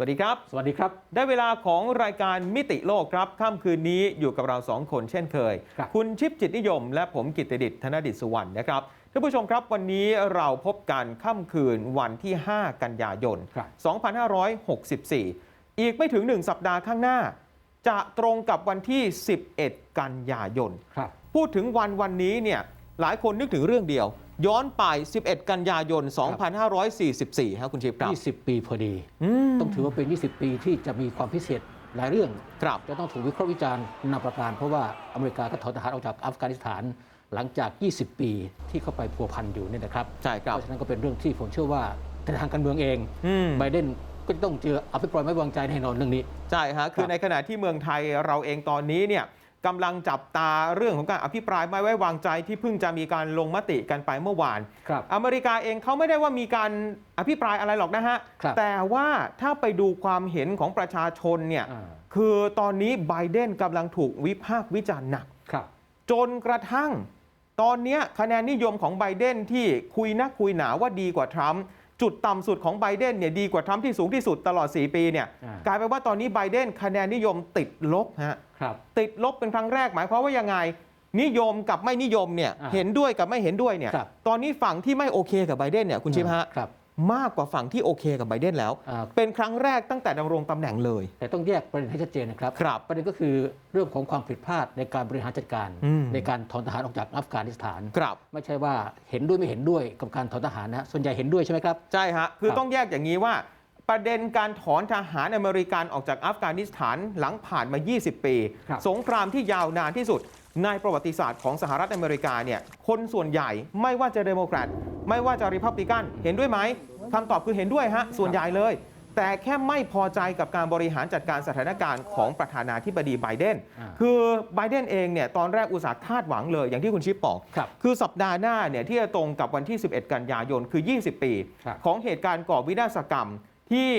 สวัสดีครับ สวัสดีครับ ได้เวลาของรายการมิติโลกครับค่ำคืนนี้อยู่กับเราสองคนเช่นเคยครับณชิปจิตนิยม และผมกิตติดิษฐ์ธนดิษฐ์สุวรรณนะครับท่านผู้ชมครับวันนี้เราพบกันค่ำคืนวันที่ 5 กันยายนครับ2564 อีกไม่ถึง 1 สัปดาห์ข้างหน้า จะตรงกับวันที่ 11 กันยายนครับพูดถึงวันวันนี้เนี่ยหลายคนนึกถึงเรื่องเดียว ย้อนไป 11 กันยายน 2544ครับคุณชิปครับ 20 ปีพอดีอืมต้องถือว่าเป็น 20 ปีที่จะมีความพิเศษหลายเรื่องครับจะต้องถูกวิเคราะห์วิจารณ์นาประการเพราะว่าอเมริกาก็ถอนทหารออกจากอัฟกานิสถานหลังจาก 20 ปีที่เข้าไปพัวพันอยู่เนี่ยนะครับใช่ครับเพราะฉะนั้นก็เป็นเรื่องที่ผมเชื่อว่าในทางการเมืองเองอืมไบเดนก็จะต้องเจออภิปรายไม่วางใจแน่นอนเรื่องนี้ ใช่ฮะคือในขณะที่เมืองไทยเราเองตอนนี้เนี่ย กำลังจับตาเรื่องของการอภิปรายไม่ไว้วางใจที่เพิ่งจะมีการลงมติกันไปเมื่อวาน ครับ อเมริกาเองเขาไม่ได้ว่ามีการอภิปรายอะไรหรอกนะฮะ ครับแต่ว่าถ้าไปดูความเห็นของประชาชนเนี่ย อ่า คือตอนนี้ไบเดนกำลังถูกวิพากษ์วิจารณ์หนัก ครับ จนกระทั่ง ตอนเนี้ยคะแนนนิยมของไบเดนที่คุยนักคุยหนาว่าดีกว่าทรัมป์ จุดต่ำสุดของไบเดนเนี่ยดีกว่าทรัมป์ที่สูงที่สุดตลอด 4 ปีเนี่ยอ่ากลายเป็นว่าตอนนี้ไบเดนคะแนนนิยมติดลบฮะครับติดลบเป็นครั้งแรกหมายความว่ายังไง นิยมกับไม่นิยมเนี่ยอ่าเห็นด้วยกับไม่เห็นด้วยเนี่ยครับตอนนี้ฝั่งที่ไม่โอเคกับไบเดนเนี่ยคุณชิพฮะครับ มากกว่าฝั่งที่โอเคกับไบเดนแล้ว อ่า เป็นครั้งแรกตั้งแต่ดำรงตำแหน่งเลย แต่ต้องแยกประเด็นให้ชัดเจนนะครับ ครับ ประเด็นก็คือเรื่องของความผิดพลาดในการบริหารจัดการ อืม ในการถอนทหารออกจากอัฟกานิสถาน ครับ ไม่ใช่ว่าเห็นด้วยไม่เห็นด้วยกับการถอนทหารนะฮะส่วนใหญ่เห็นด้วยใช่ไหมครับ ใช่ฮะ คือครับ ต้องแยกอย่างนี้ว่า ประเด็นการถอนทหารอเมริกันออกจากอัฟกานิสถานหลังผ่านมา 20 ปี ครับ สงครามที่ยาวนานที่สุด ในประวัติศาสตร์ของสหรัฐอเมริกาเนี่ย คนส่วนใหญ่ไม่ว่าจะเดโมแครตไม่ว่าจะริพับลิกันเห็นด้วยไหม คำตอบคือเห็นด้วยฮะส่วนใหญ่เลย แต่แค่ไม่พอใจกับการบริหารจัดการสถานการณ์ของประธานาธิบดีไบเดนอ่าคือไบเดนเองเนี่ยตอนแรกอุตสาห์คาดหวังเลยอย่างที่คุณชิปบอกครับคือสัปดาห์หน้าเนี่ยที่จะตรงกับวันที่ 11 กันยายนคือ 20 ปีครับของเหตุการณ์ก่อวินาศกรรมที่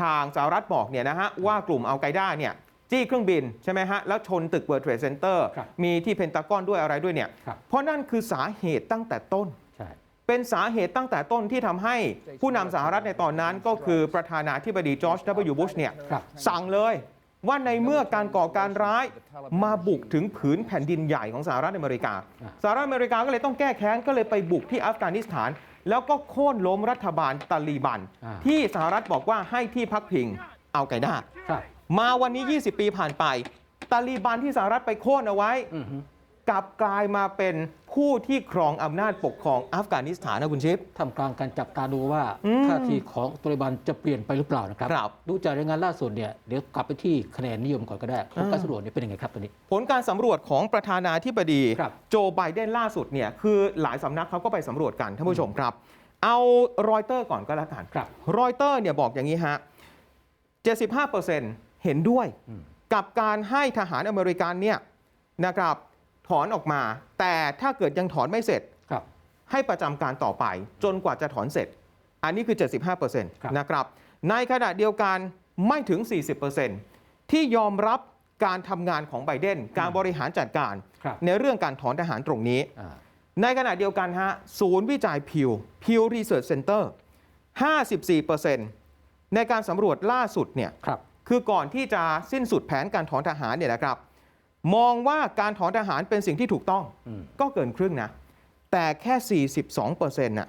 ทางสหรัฐบอกเนี่ยนะฮะว่ากลุ่มอัลไกด้าเนี่ยจี้เครื่องบินใช่ไหมฮะ แล้วชนตึกเวิร์ d เทรดเซ็นเตอร์ครับมีที่เพนตากอนด้วยอะไรด้วยเนี่ยครับเพราะนั่นคือสาเหตุตั้งแต่ต้นใช่ เป็นสาเหตุตั้งแต่ต้นที่ทำให้ผู้นำสหรัฐในตอนนั้นก็คือประธานาธิบดีจอร์จ W. บุชเนี่ยครับสั่งเลยว่าในเมื่อการก่อการร้ายมาบุกถึงผืนแผ่นดินใหญ่ของสหรัฐอเมริกาอ่าสหรัฐอเมริกาก็เลยต้องแก้แค้น ก็เลยไปบุกที่อัฟกานิสถาน แล้วก็โค่นล้มรัฐบาลตาลีบัน อ่า ที่สหรัฐบอกว่าให้ที่พักพิงเอาไกด้าครับมาวันนี้ 20 ปีผ่านไป ตาลีบันที่สหรัฐไปโค่นเอาไว้ อือฮึ กลับกลายมาเป็นผู้ที่ครองอำนาจปกครองอัฟกานิสถานนะคุณชิป ทำกลางการจับตาดูว่าอืมท่าทีของตัลิบันจะเปลี่ยนไปหรือเปล่านะครับ ครับดูจากรายงานล่าสุดเนี่ยเดี๋ยวกลับไปที่คะแนนนิยมก่อนก็ได้ผลการสำรวจเนี่ยเป็นยังไงครับตอนนี้ ผลการสำรวจของประธานาธิบดี ครับ โจไบเดนล่าสุดเนี่ยคือหลายสำนักเขาก็ไปสำรวจกันท่านผู้ชมครับ เอารอยเตอร์ก่อนก็แล้วกัน ครับ รอยเตอร์เนี่ยบอกอย่างนี้ฮะ 75%เห็นด้วยอืม กับการให้ทหารอเมริกันเนี่ยนะครับ ถอนออกมา แต่ถ้าเกิดยังถอนไม่เสร็จ ครับให้ประจำการต่อไป จนกว่าจะถอนเสร็จ อันนี้คือ 75%นะครับ ในขณะเดียวกันไม่ถึง 40%ที่ยอมรับการทำงานของไบเดน การบริหารจัดการ ครับในเรื่องการถอนทหารตรงนี้ อ่าในขณะเดียวกันฮะศูนย์วิจัยพิวพิวรีเสิร์ชเซ็นเตอร์54%ในการสำรวจล่าสุดเนี่ย ครับ คือก่อนที่จะสิ้นสุดแผนการถอนทหารเนี่ยนะครับ มองว่าการถอนทหารเป็นสิ่งที่ถูกต้องอืมก็เกินครึ่งนะ แต่แค่ 42%น่ะ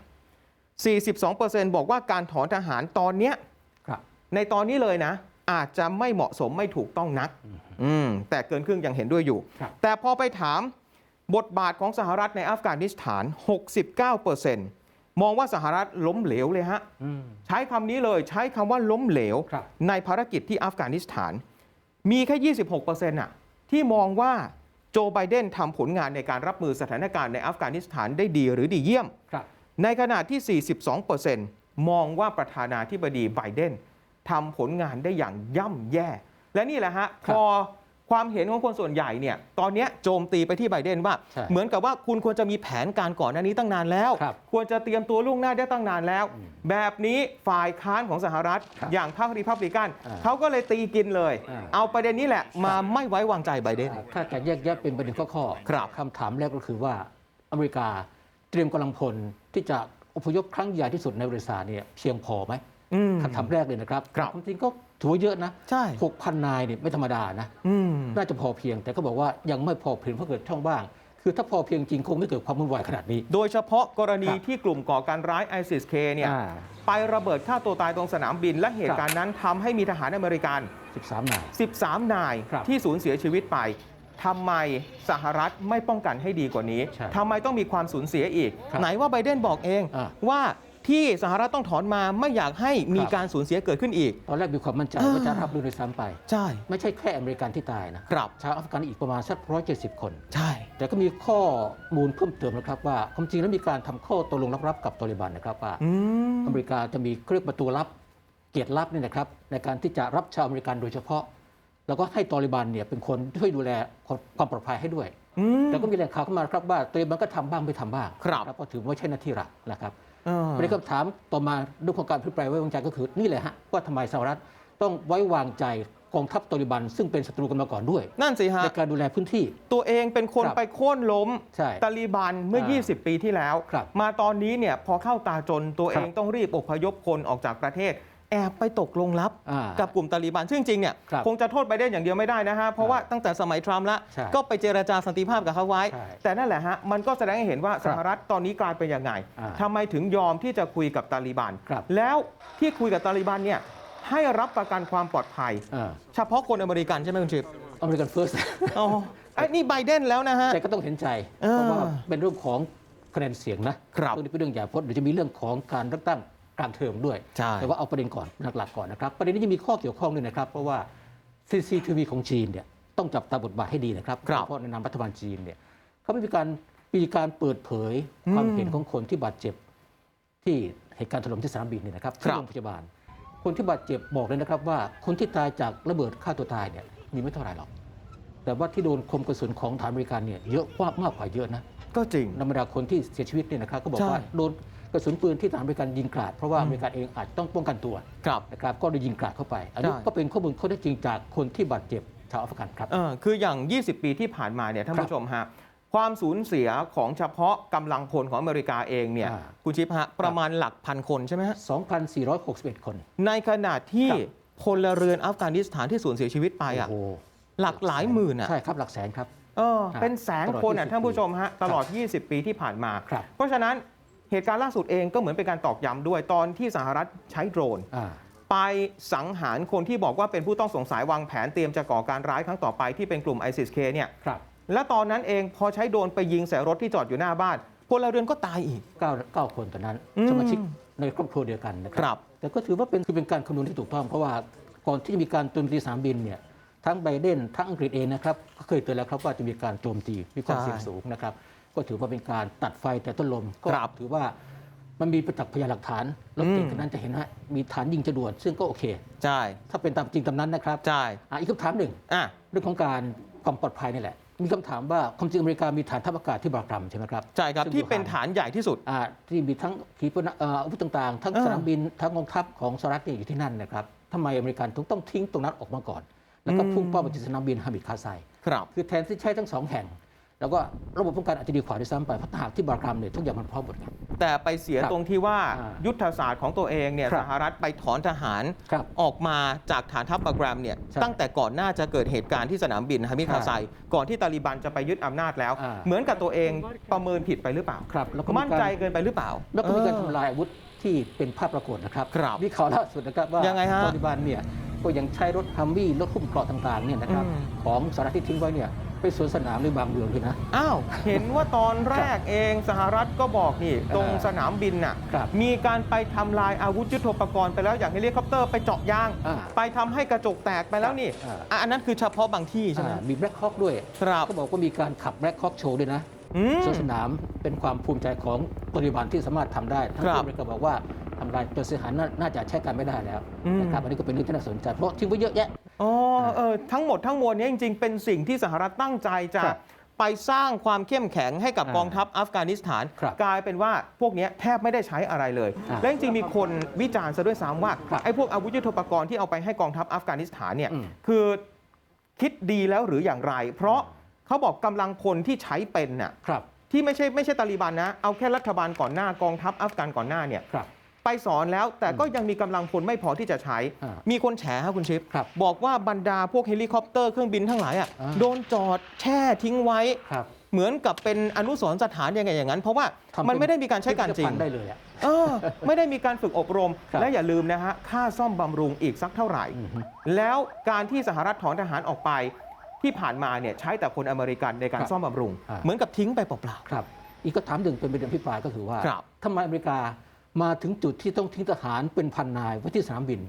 42%บอกว่าการถอนทหารตอนเนี้ยครับในตอนนี้เลยนะ อาจจะไม่เหมาะสมไม่ถูกต้องนักอืมแต่เกินครึ่งยังเห็นด้วยอยู่ครับแต่พอไปถามบทบาทของสหรัฐในอัฟกานิสถาน 69%มองว่าสหรัฐล้มเหลวเลยฮะอืมใช้คำนี้เลยใช้คำว่าล้มเหลวครับในภารกิจที่อัฟกานิสถาน มีแค่ 26%น่ะ ที่มองว่าโจไบเดนทำผลงานในการรับมือสถานการณ์ในอัฟกานิสถานได้ดีหรือดีเยี่ยมครับในขณะที่ 42%มองว่าประธานาธิบดีไบเดนทำผลงานได้อย่างย่ำแย่ และนี่แหละฮะพครับอ คความเห็นของคนส่วนใหญ่เนี่ยตอนเนี้ยโจมตีไปที่ไบเดนว่าใช่เหมือนกับว่าคุณควรจะมีแผนการก่อนหน้านี้ตั้งนานแล้วครับควรจะเตรียมตัวล่วงหน้าได้ตั้งนานแล้ว แบบนี้ฝ่ายค้านของสหรัฐครับอย่างพรรครีพับลิกันอ่าเขาก็เลยตีกินเลยอ่าเอาประเด็นนี้แหละมาไม่ไว้วางใจไบเดนถ้าจะแยกแยะเป็นประเด็นข้อๆครับคำถามแรกก็คือว่าอเมริกาเตรียมกำลังพลที่จะอพยพครั้งใหญ่ที่สุดในบริษัทเนี่ยเพียงพอไหมอืมคำถามแรกเลยนะครับครับความจริงก็ ถือว่าเยอะนะใช่6,000นายเนี่ยไม่ธรรมดานะอืมน่าจะพอเพียง แต่ก็บอกว่ายังไม่พอเพียงเพราะเกิดช่องว่าง คือถ้าพอเพียงจริงคงไม่เกิดความวุ่นวายขนาดนี้ โดยเฉพาะกรณีครับที่กลุ่มก่อการร้าย ISIS-K เนี่ยอ่าไประเบิดฆ่าตัวตายตรงสนามบิน และเหตุการณ์นั้นทำให้มีทหารอเมริกัน 13 นาย 13 นายครับที่สูญเสียชีวิตไปทำไมสหรัฐไม่ป้องกันให้ดีกว่านี้ใช่ทำไมต้องมีความสูญเสียอีกครับไหนว่าไบเดนบอกเองอ่าว่า ที่สหรัฐต้องถอนมาไม่อยากให้มีครับการสูญเสียเกิดขึ้นอีก ตอนแรกมีความมั่นใจอ่าว่าจะรับมือโดยซ้ำไป ใช่ ไม่ใช่แค่อเมริกันที่ตายนะครับชาวอัฟกันอีกประมาณสัก170คน ใช่ แต่ก็มีข้อมูลเพิ่มเติมนะครับว่าความจริงแล้วมีการทำข้อตกลงรับๆกับตอริบันนะครับว่าอืมอเมริกาจะมีเครื่องประตูลับเกียรติลับนี่นะครับในการที่จะรับชาวอเมริกันโดยเฉพาะ แล้วก็ให้ตอริบันเนี่ยเป็นคนช่วยดูแลความปลอดภัยให้ด้วยอืมแต่ก็มีแหล่งข่าวเข้ามาครับว่าตอริบันก็ทำบ้างไม่ทำบ้างครับนะเพราะถือว่าไม่ใช่หน้าที่หลักนะครับเออ ประเด็นคำถามต่อมาเรื่องของการพิปรายไว้วางใจก็คือนี่แหละฮะว่าทำไมสหรัฐต้องไว้วางใจกองทัพตอริบัน ซึ่งเป็นศัตรูกันมาก่อนด้วย นั่นสิฮะในการดูแลพื้นที่ ตัวเองเป็นคนครับไปโค่นล้มใช่ตาลีบันเมื่ออ่า20 ปีที่แล้วครับมาตอนนี้เนี่ยพอเข้าตาจนตัวคเอรับงต้องรีบอพยพคนออกจากประเทศ แอบไปตกลงลับอ่ากับกลุ่มตาลีบัน ซึ่งจริงเนี่ยครับคงจะโทษไบเดนอย่างเดียวไม่ได้นะฮะ เพราะว่าตั้งแต่สมัยทรัมป์ละใช่ก็ไปเจรจาสันติภาพกับเขาไว้ ใช่แต่นั่นแหละฮะ มันก็แสดงให้เห็นว่าครัสบหรัฐตอนนี้กลายเป็นยังไงอ่าทำไมถึงยอมที่จะคุยกับตาลีบัน ครับ แล้วที่คุยกับตาลีบันเนี่ยให้รับประกันความปลอดภัย อ่าเฉพาะคนอเมริกันใช่ไหมคุณชิปอเมริกันเฟิร์สอ๋อไอ้นี่ไบเดนแล้วนะฮะ แต่ก็ต้องเห็นใจ เออเพราะว่าเป็นเรื่องของคะแนนเสียงนะครับ เรื่องนี้เป็นเรื่องใหญ่เพราะเดี๋ยวจะมีเรื่องของการเลือกตั้ง กลางเทอมด้วย ใช่ แต่ว่าเอาประเด็นก่อนหลักๆก่อนนะครับ ประเด็นนี้ยังมีข้อเกี่ยวข้องด้วยนะครับ เพราะว่า CCTV ของจีนเนี่ยต้องจับตาบทบาทให้ดีนะครับครับ เพราะในนามรัฐบาลจีนเนี่ยเขาไม่มีการมีการเปิดเผยความเห็นของคนที่บาดเจ็บ ที่เหตุการณ์ถล่มที่สนามบินเนี่ยนะครับครัที่บโรงพยาบาล คนที่บาดเจ็บบอกเลยนะครับว่าคนที่ตายจากระเบิดฆ่าตัวตายเนี่ยมีไม่เท่าไหร่หรอก แต่ว่าที่โดนคมกระสุนของฐานบริการเนี่ยเยอะกว่ามากกว่าเยอะนะ ก็จริง ธรรมดาคนที่เสียชีวิตเนี่ยนะครับก็บอกใช่ว่าโดน กระสุนปืนที่ฐานบริการยิงกราด เพราะว่าอเมริกันเองอาจต้องป้องกันตัวครับ นะครับก็ได้ยิงกราดเข้าไป อันนี้ใช่ก็เป็นข้อมูลข้อเท็จจริงจากคนที่บาดเจ็บชาวแอฟริกันครับ เออคืออย่าง 20 ปีที่ผ่านมาเนี่ยท่านครับผู้ชมฮะความสูญเสียของเฉพาะกำลังพลของอเมริกาเองเนี่ยอ่า คุณชิปฮะประมาณหลักพันคนใช่ไหมฮะ2,461 คนในขณะที่ครับพลเรือนอัฟกานิสถานที่สูญเสียชีวิตไปอะโอ้โหหลักหลายหมื่นอะ ใช่ครับหลักแสนครับ เออครับเป็นแสนตลอดคนอะ20ท่านผู้ชมฮะปีตลอด 20 ปีที่ผ่านมา ครับเพราะฉะนั้น เหตุการณ์ล่าสุดเองก็เหมือนเป็นการตอกย้ำด้วยตอนที่สหรัฐใช้โดรนอ่าไปสังหารคนที่บอกว่าเป็นผู้ต้องสงสัยวางแผนเตรียมจะก่อการร้ายครั้งต่อไปที่เป็นกลุ่ม ISIS-K เนี่ยครับและตอนนั้นเองพอใช้โดรนไปยิงใส่รถที่จอดอยู่หน้าบ้านพลเรือนก็ตายอีกเก้าเก้าคนตอนนั้นอืมสมาชิกในครอบครัวเดียวกันนะคครัรับ แต่ก็ถือว่าเป็นคือเป็นการคำนวณที่ถูกต้องเพราะว่าก่อนที่จะมีการโจมตีสนามบินเนี่ยทั้งไบเดนทั้งอังกฤษเองนะครับก็เคยเตือนแล้วครับว่าจะมีการโจมตีมีความใช่เสี่ยงสูงนะครับ ก็ถือว่าเป็นการตัดไฟแต่ต้นลมก็ครับถือว่ามันมีประจักษ์พยานหลักฐานรถเก่งคันนั้นจะเห็นว่ามีฐานยิงจรวดซึ่งก็โอเคใช่ถ้าเป็นตามจริงตามนั้นนะครับใช่อะอีกคำถามหนึ่งอะเรื่องของการความปลอดภัยนี่แหละ มีคำถามว่าความจริงอเมริกามีฐานทัพอากาศที่บารากรัมใช่ไหมครับใช่ครับซึ่งที่เป็นอยู่ห่างฐานใหญ่ที่สุดอ่าที่มีทั้งขีปนาเอ่ออาวุธต่างๆ ทั้งเออสนามบินทั้งกองทัพของสหรัฐเนี่ยอยู่ที่นั่นนะครับทำไมอเมริกันถึงต้องทิ้งตรงนั้นออกมาก่อน แล้วก็อืมพุ่งเป้าไปที่สนามบินฮามิดคาไซครับคือแทนที่ใช้ทั้งสองแห่ง แล้วก็ระบบป้องกันอาจจะดีกว่าด้วยซ้ำไปเพราะถ้าหากที่บารากรัมเนี่ยทุกอย่างมันพร้อมหมดไงแต่ไปเสียครับตรงที่ว่าอ่ายุทธศาสตร์ของตัวเองเนี่ยครับสหรัฐไปถอนทหารครับออกมาจากฐานทัพบาแกรมเนี่ยใช่ตั้งแต่ก่อนหน้าจะเกิดเหตุการณ์ที่สนามบินฮามิดคาไซ ก่อนที่ตาลีบันจะไปยึดอำนาจแล้ว อ่า เหมือนกับตัวเองประเมินผิดไปหรือเปล่า ครับแล้วก็มีมั่นการใจเกินไปหรือเปล่าแล้วก็มีการเออ ทำลายอาวุธที่เป็นภาพปรากฏนะครับครับมีข่าวล่าสุดนะครับว่ายังไงฮะตอริบานเนี่ยก็ยังใช้รถฮัมวี่รถคุ้มเกราะต่างๆเนี่ยนะครับอืม ของสหรัฐที่ทิ้งไว้เนี่ย ไปสวนสนามในบางเมืองด้วยนะ อ้าว เห็นว่าตอนแรกเองสหรัฐก็บอกนี่ ตรงอ่าสนามบินน่ะ ครับมีการไปทำลายอาวุธยุทโธปกรณ์ไปแล้วอย่างเฮลิคอปเตอร์ไปเจาะยาง อ่าไปทำให้กระจกแตกไปแล้วนี่อ่า อะอันนั้นคือเฉพาะบางที่ใช่ไหมอ่ามีแบล็คฮอ k ด้วยครับเขาบอกว่ามีการขับแบล็คฮอ k โชว์ด้วยนะอืม สวนสนามเป็นความภูมิใจของตอริบานที่สามารถทำได้ทั้งครับที่อเมริกาบอกว่าทำลายจนเสียหายน่าน่าจะใช้การไม่ได้แล้วอืม นะครับอันนี้ก็เป็นเรื่องที่น่าสนใจเพราะทิ้งไว้เยอะแยะ อ๋อเออทั้งหมดทั้งมวลเนี้จริง ๆ เป็นสิ่งที่สหรัฐตั้งใจจะ ครับไปสร้างความเข้มแข็งให้กับอ่ากองทัพอัฟกานิสถาน ครับกลายเป็นว่าพวกเนี้ยแทบไม่ได้ใช้อะไรเลย อ่าและจริงๆมีคนวิจารณ์ซะด้วยซ้ำว่าครับไอ้พวกอาวุธยุทโธปกรณ์ที่เอาไปให้กองทัพอัฟกานิสถานเนี่ยอืม คือคิดดีแล้วหรืออย่างไร เพราะเขาบอกกำลังพลที่ใช้เป็นน่ะครับที่ไม่ใช่ไม่ใช่ตาลีบันนะเอาแค่รัฐบาลก่อนหน้ากองทัพอัฟกันก่อนหน้าเนี่ย ครับ ไปสอนแล้วแต่ก็ยังมีกำลังพลไม่พอที่จะใช้อ่ามีคนแฉครับคุณชิปครับบอกว่าบรรดาพวกเฮลิคอปเตอร์เครื่องบินทั้งหลายอะอ่าโดนจอดแช่ทิ้งไว้ครับเหมือนกับเป็นอนุสรณ์สถานยังไงอย่างนั้น เพราะว่าทำเป็นมันไม่ได้มีการใช้การจริพิพิธงภัณฑ์ได้เลยอะเออไม่ได้มีการฝึกอบรมครับและอย่าลืมนะฮะค่าซ่อมบำรุงอีกสักเท่าไหร่อือฮึแล้วการที่สหรัฐถอนทหารออกไปที่ผ่านมาเนี่ยใช้แต่คนอเมริกันในการครับซ่อมบำรุงอ่าเหมือนกับทิ้งไปเปล่าครับอีกคำถามหนึ่งเป็นประเด็นพิปรายก็คือว่าครับทำไมอเมริกา มาถึงจุดที่ต้องทิ้งทหารเป็นพันนายไว้ที่สนามบิน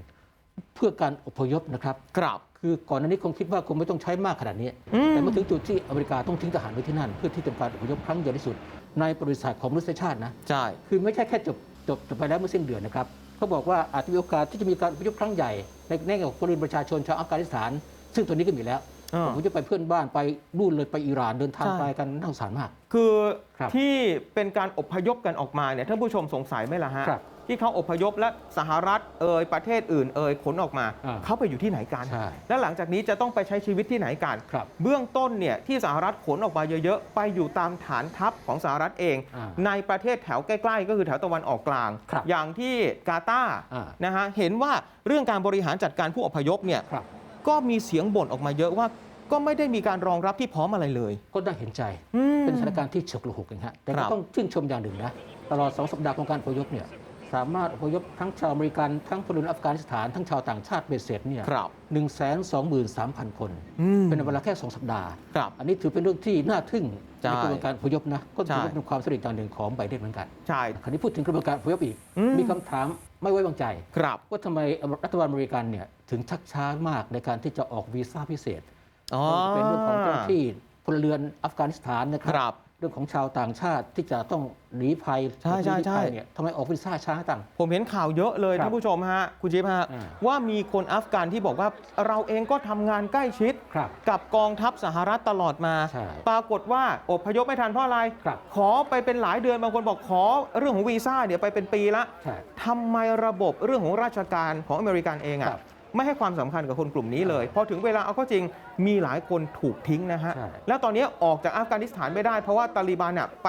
เพื่อการอพยพนะครับๆครับ คือก่อนหน้านี้คงคิดว่าคงไม่ต้องใช้มากขนาดนี้อืมแต่มาถึงจุดที่อเมริกาต้องทิ้งทหารไว้ที่นั่น เพื่อที่จะการอพยพครั้งใหญ่ที่สุด ในประวัติศาสตร์ของมนุษยชาตินะใช่คือไม่ใช่แค่จบจบจบไปแล้วเมื่อสิ้นเดือนนะครับเขาบอกว่าอาจจะมีโอกาสที่จะมีการอพยพครั้งใหญ่ในแง่ของคนประชาชนชาวอัฟกานิสถาน ซึ่งตัวนี้ก็มีแล้วอ่า ผมจะไปเพื่อนบ้านไปนู่นเลยไปอิหร่านเดินทางใช่ไปกันน่าสงสารมาก คือครับที่เป็นการอพยพกันออกมาเนี่ยท่านผู้ชมสงสัยไหมล่ะฮะครับที่เขาอพยพและสหรัฐเอ่ยประเทศอื่นเอ่ยขนออกมาอ่าเขาไปอยู่ที่ไหนกันใช่แล้วหลังจากนี้จะต้องไปใช้ชีวิตที่ไหนกันครับเบื้องต้นเนี่ยที่สหรัฐขนออกมาเยอะๆ ไปอยู่ตามฐานทัพของสหรัฐเองอ่าในประเทศแถวใกล้ๆ ก็คือแถวตะวันออกกลางครับอย่างที่กาตาร์อ่านะฮะเห็นว่าเรื่องการบริหารจัดการผู้อพยพเนี่ยครับก็มีเสียงบ่นออกมาเยอะว่า ก็ไม่ได้มีการรองรับที่พร้อมอะไรเลย ก็น่าเห็นใจ อืม เป็นสถานการณ์ที่เฉกระหุกนะฮะแต่ครัก็บ ต้องชื่นชมอย่างหนึ่งนะ ตลอด2สัปดาห์ของการอพยพเนี่ยสามารถอพยพทั้งชาวอเมริกัน ทั้งพลเรือนอัฟกานิสถานทั้งชาวต่างชาติเบ็ดเสร็จเนี่ยครับหนึ่งแสนสองหมื่นสามพันคน อืมเป็นเวลาแค่2สัปดาห์ ครับ อันนี้ถือเป็นเรื่องที่น่าทึ่งใช่ในกระบวนการอพยพนะ ก็ถือว่าใช่ เป็นความสำเร็จอย่างหนึ่งของไบเดนเหมือนกัน ใช่ คราวนี้พูดถึงกระบวนการอพยพอีก อืม มีคำถามไม่ไว้วางใจ ครับ ว่าทำไมรัฐบาลอเมริกันเนี่ยถึงชักช้ามากในการที่จะออกวีซ่าพิเศษอ๋อ เป็นเรื่องของเจ้าหน้าที่พลเรือนอัฟกานิสถานนะคครัรับ เรื่องของชาวต่างชาติที่จะต้องหนีภัยใช่ใช่ใช่หนีภัยเนี่ยทำไมออกวีซ่าช้าจังผมเห็นข่าวเยอะเลยครับท่านผู้ชมฮะคุณจิ๊บฮะอ่าว่ามีคนอัฟกันที่บอกว่าเราเองก็ทำงานใกล้ชิดครับกับกองทัพสหรัฐตลอดมาใช่ปรากฏว่าอพยพไม่ทันเพราะอะไรครับขอไปเป็นหลายเดือนบางคนบอกขอเรื่องของวีซ่าเดี๋ยวไปเป็นปีละใช่ทำไมระบบเรื่องของราชการของอเมริกันเองครัอะบ ไม่ให้ความสำคัญกับคนกลุ่มนี้เลยพอถึงเวลาเอาเข้าจริงมีหลายคนถูกทิ้งนะฮะใช่แล้วตอนนี้ออกจากอัฟกานิสถานไม่ได้ เพราะว่าตาลีบันอะไป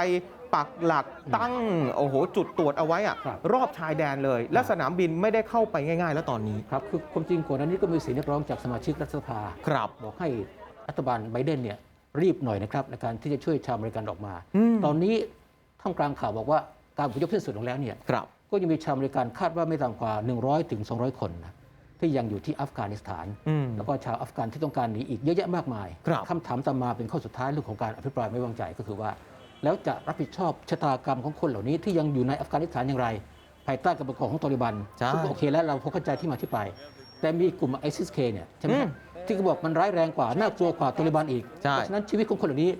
ปักหลักตั้งโอ้โหจุดตรวจเอาไว้อะครับรอบชายแดนเลย และสนามบินไม่ได้เข้าไปง่าย ๆ แล้วตอนนี้ครับคือความจริงก่อนหน้านี้ก็มีเสียงเรียกร้องจากสมาชิกรัฐสภาครับบอกให้รัฐบาลไบเดนเนี่ยรีบหน่อยนะครับในการที่จะช่วยชาวอเมริกันออกมาอืมตอนนี้ท่ามกลางข่าวบอกว่าการอพยพสิ้นสุดลงแล้วเนี่ยครับก็ยังมีชาวอเมริกันคาดว่าไม่ต่ำกว่า 100ถึง200 คนนะ ที่ยังอยู่ที่อัฟกานิสถานอืมแล้วก็ชาวอัฟกันที่ต้องการหนีอีกเยอะแยะมากมายครับคำถามตามมาเป็นข้อสุดท้ายเรื่องของการอภิปรายไม่วางใจก็คือว่า แล้วจะรับผิดชอบชะตากรรมของคนเหล่านี้ที่ยังอยู่ในอัฟกานิสถานอย่างไร ภายใต้การปกครองของตอริบันใช่ซึ่งก็โอเคแล้วเราพอเข้าใจที่มาที่ไป แต่มีกลุ่มไอซิสเคเนี่ยใช่ไหมอืมฮะที่ก็บอกมันร้ายแรงกว่าน่ากลัวกว่าตอริบันอีกใช่เพราะฉะนั้นชีวิตของคนเหล่านี้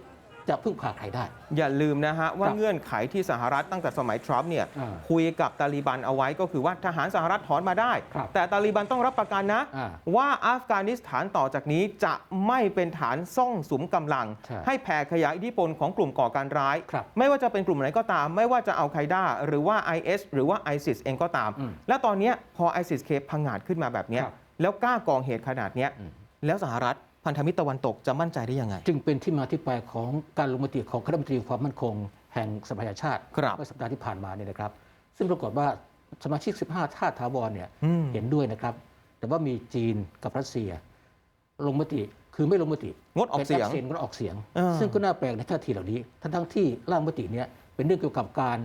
จะพึ่งพาใครได้ อย่าลืมนะฮะว่าครับเงื่อนไขที่สหรัฐตั้งแต่สมัยทรัมป์เนี่ยอ่าคุยกับตาลีบันเอาไว้ก็คือว่าทหารสหรัฐถอนมาได้ครับแต่ตาลีบันต้องรับประกันนะอ่าว่าอัฟกานิสถานต่อจากนี้จะไม่เป็นฐานซ่องสุมกำลังใช่ให้แผ่ขยายอิทธิพลของกลุ่มก่อการร้ายครับไม่ว่าจะเป็นกลุ่มไหนก็ตาม ไม่ว่าจะเอาไคด้าหรือว่า IS หรือว่า ISIS เองก็ตามอืมและตอนเนี้ยพอ ISIS เคพังงาดขึ้นมาแบบเนี้ยครับแล้วกล้ากองเหตุขนาดเนี้ยอืมแล้วสหรัฐ พันธมิตรตะวันตกจะมั่นใจได้ยังไง จึงเป็นที่มาที่ไปของการลงมติของคณะรัฐมนตรีความมั่นคง แห่งสหประชาชาติครับเมื่อสัปดาห์ที่ผ่านมาเนี่ยนะครับ ซึ่งปรากฏว่าสมาชิก 15 ชาติถาวรเนี่ยอืมเห็นด้วยนะครับ แต่ว่ามีจีนกับรัสเซีย ลงมติคือไม่ลงมติงดออกเสียงป็น abstain งดออกเสียงอ่าซึ่งก็น่าแปลกในท่าทีเหล่านี้ ทั้งทั้งๆที่ร่างมติเนี้ยเป็นเรื่องเกี่ยวกับการ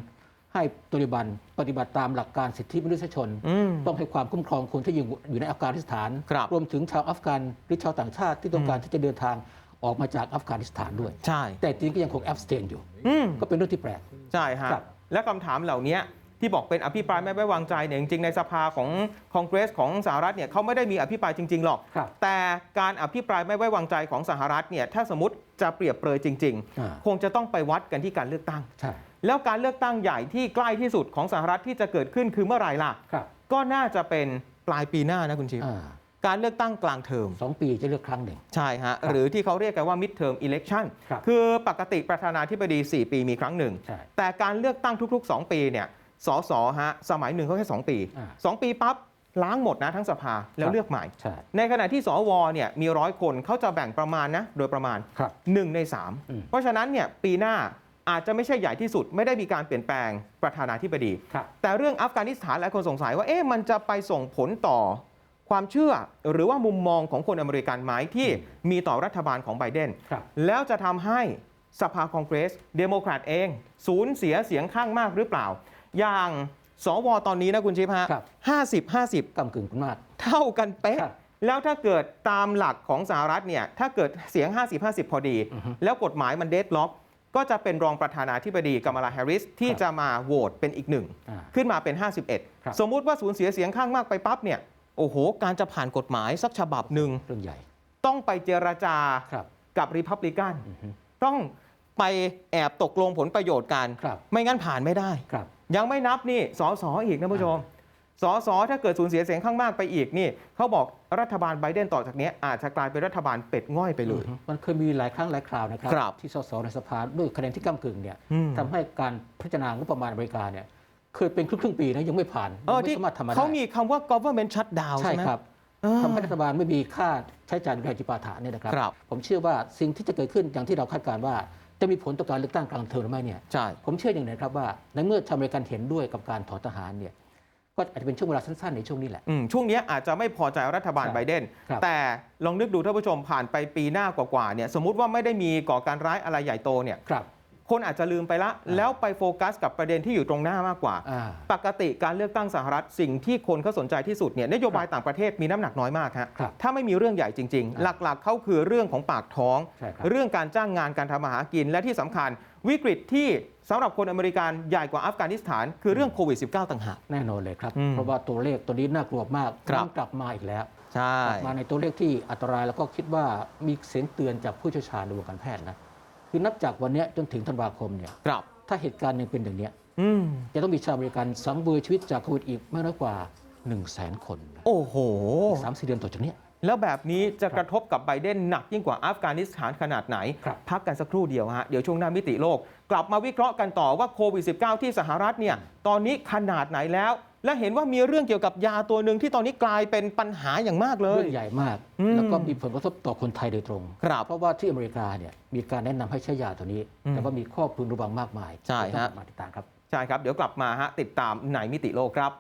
ให้ตริบันปฏิบัติตามหลักการสิทธิมนุษยชนอืมต้องให้ความคุ้มครองคนที่อยู่อยู่ในอัฟกานิสถานครับรวมถึงชาวอัฟกันหรือชาวต่างชาติที่ต้องการที่จะเดินทางออกมาจากอัฟกานิสถานด้วย ใช่ แต่จีนก็ยังคง abstain อยู่อืมก็เป็นเรื่องที่แปลก ใช่ฮะครับและคำถามเหล่านี้ ที่บอกเป็นอภิปรายไม่ไว้วางใจเนี่ยจริงๆในสภาของคองเกรสของสหรัฐเนี่ยเขาไม่ได้มีอภิปรายจริงๆหรอกครับแต่การอภิปรายไม่ไว้วางใจของสหรัฐเนี่ยถ้าสมมติจะเปรียบเปรยจริงอ่าๆคงจะต้องไปวัดกันที่การเลือกตั้งใช่แล้วการเลือกตั้งใหญ่ที่ใกล้ที่สุดของสหรัฐที่จะเกิดขึ้นคือเมื่อไหร่ล่ะครับก็น่าจะเป็นปลายปีหน้านะคุณชิปอ่าการเลือกตั้งกลางเทอมสองปีจะเลือกครั้งหนึ่ง ใช่ฮะครับหรือที่เขาเรียกกันว่า mid term election ครับคือปกติประธานาธิบดี 4 ปีมีครั้งหนึ่งใช่แต่การเลือกตั้งทุก ๆ 2 ปีเนี่ย สสฮะสมัยหนึ่งเขาแค่ 2 ปี อ่า2 ปีปั๊บล้างหมดนะทั้งสภาแล้วครับ เลือกใหม่ ใช่ในขณะที่สวเนี่ยมีร้อยคนเขาจะแบ่งประมาณนะโดยประมาณ ครับ 1 ใน อืม 3 เพราะฉะนั้นเนี่ยปีหน้าอาจจะไม่ใช่ใหญ่ที่สุด ไม่ได้มีการเปลี่ยนแปลงประธานาธิบดี ครับ แต่เรื่องอัฟกานิสถานหลายคนสงสัยว่าเอ๊ะมันจะไปส่งผลต่อความเชื่อ หรือว่ามุมมองของคนอเมริกันไหมที่มีต่อรัฐบาลของไบเดน ครับ แล้วจะทำให้สภาคองเกรสเดโมแครตเอง สูญเสียเสียงข้างมากหรือเปล่า อย่างสวตอนนี้นะคุณชิพฮะครับห้าสิบห้าสิบกำกึ่งคุณมากเท่ากันเป๊ะครับแล้วถ้าเกิดตามหลักของสหรัฐเนี่ย ถ้าเกิดเสียง 50-50 พอดีอือฮึแล้วกฎหมายมันเดดล็อก ก็จะเป็นรองประธานาธิบดีกัม a ลาแฮร์ริสที่ครับจะมาโหวตเป็นอีกหนึ่งอ่าขึ้นมาเป็นครับ51 สมมุติว่าสูญเสียเสียงข้างมากไปปั๊บเนี่ย โอ้โห การจะผ่านกฎหมายสักฉบับหนึ่งเรื่องใหญ่ ต้องไปเจรจาครับกับริพับลิกันอือฮึต้องไปแอบตกลงผลประโยชน์กันครับไม่งั้นผ่านไม่ได้ครับ ยังไม่นับนี่สอสออีกนะผู้ชมสอสอถ้าเกิดสูญเสียเสียงข้างมากไปอีกนี่เขาบอกรัฐบาลไบเดนต่อจากเนี้ยอาจจะกลายเป็นรัฐบาลเป็ดง่อยไปเลย มันเคยมีหลายครั้งหลายคราวนะครับครับที่สสในสภาด้วยคะแนนที่ก้ากึ่งเนี่ยอืมทำให้การพิจารณางบประมาณอเมริกาเนี่ยเคยเป็นครึ่งๆปีนะยังไม่ผ่านเออยังที่ไม่สามารถทำมาได้เขามีคำว่า government shutdown ใช่ใช่ไหมครับเออทำให้รัฐบาลไม่มีค่าใช้จ่ายในการจิปาถะเนี่ยนะครับครับ ผมเชื่อว่าสิ่งที่จะเกิดขึ้นอย่างที่เราคาดการณ์ว่า จะมีผลต่อการเลือกตั้งกลางเทอมหรือไม่เนี่ยใช่ผมเชื่ออย่างหนึงครับว่าในเมื่อชาวอเมริกันเห็นด้วยกับการถอนทหารเนี่ยก็อาจจะเป็นช่วงเวลาสั้นๆ ในช่วงนี้แหละอืมช่วงเนี้ยอาจจะไม่พอใจรัฐบาลใช่ไบเดนครับแต่ลองนึกดูท่านผู้ชมผ่านไปปีหน้ากว่าๆเนี่ยสมมุติว่าไม่ได้มีก่อการร้ายอะไรใหญ่โตเนี่ย ครับคนอาจจะลืมไปละอ่าแล้วไปโฟกัสกับประเด็นที่อยู่ตรงหน้ามากกว่าอ่า ปกติการเลือกตั้งสหรัฐสิ่งที่คนเขาสนใจที่สุดเนี่ยนโยบายต่างประเทศมีน้ำหนักน้อยมากฮะครับถ้าไม่มีเรื่องใหญ่จริงๆอ่าหลักๆเขาคือเรื่องของปากท้องใช่ครับเรื่องการจ้างงานการทำมาหากินและที่สำคัญวิกฤตที่สำหรับคนอเมริกันใหญ่กว่าอัฟกานิสถาน คือเรื่องโควิด -19 ต่างหากแน่นอนเลยครับอืมเพราะว่าตัวเลขตัวนี้น่ากลัวมากครับมันกลับมาอีกแล้วใช่กลับมาในตัวเลขที่อันตรายแล้วก็คิดว่ามีเสียงเตือนจากผู้เชี่ยวชาญในวงการแพทย์นะ คือนับจากวันเนี้ยจนถึงธันวาคมเนี่ยครับ ถ้าเหตุการณ์ยังเป็นอย่างเนี้ยอืมจะต้องมีชาวอเมริกันสังเวยชีวิตจากโควิดอีกไม่น้อยกว่า1 0 0 0 0แสนคนนะโอ้โห สามสี่เดือนต่อจากเนี้ย แล้วแบบนี้จะกระทบกับไบเดนหนักยิ่งกว่าอัฟกานิสถานขนาดไหน ครับ พักกันสักครู่เดียวฮะ เดี๋ยวช่วงหน้ามิติโลก กลับมาวิเคราะห์กันต่อว่าโควิด -19 ที่สหรัฐเนี่ย ตอนนี้ขนาดไหนแล้ว และเห็นว่ามีเรื่องเกี่ยวกับยาตัวหนึ่งที่ตอนนี้กลายเป็นปัญหาอย่างมากเลย เรื่องใหญ่มาก อืมแล้วก็มีผลกระทบต่อคนไทยโดยตรง ครับเพราะว่าที่อเมริกาเนี่ยมีการแนะนำให้ใช้ยาตัวนี้ อืมแต่ว่ามีข้อพึงระวังมากมายใช่ฮะ ต้องมาติดตามครับ ใช่ครับ เดี๋ยวกลับมาฮะติดตามในมิติโลกครับ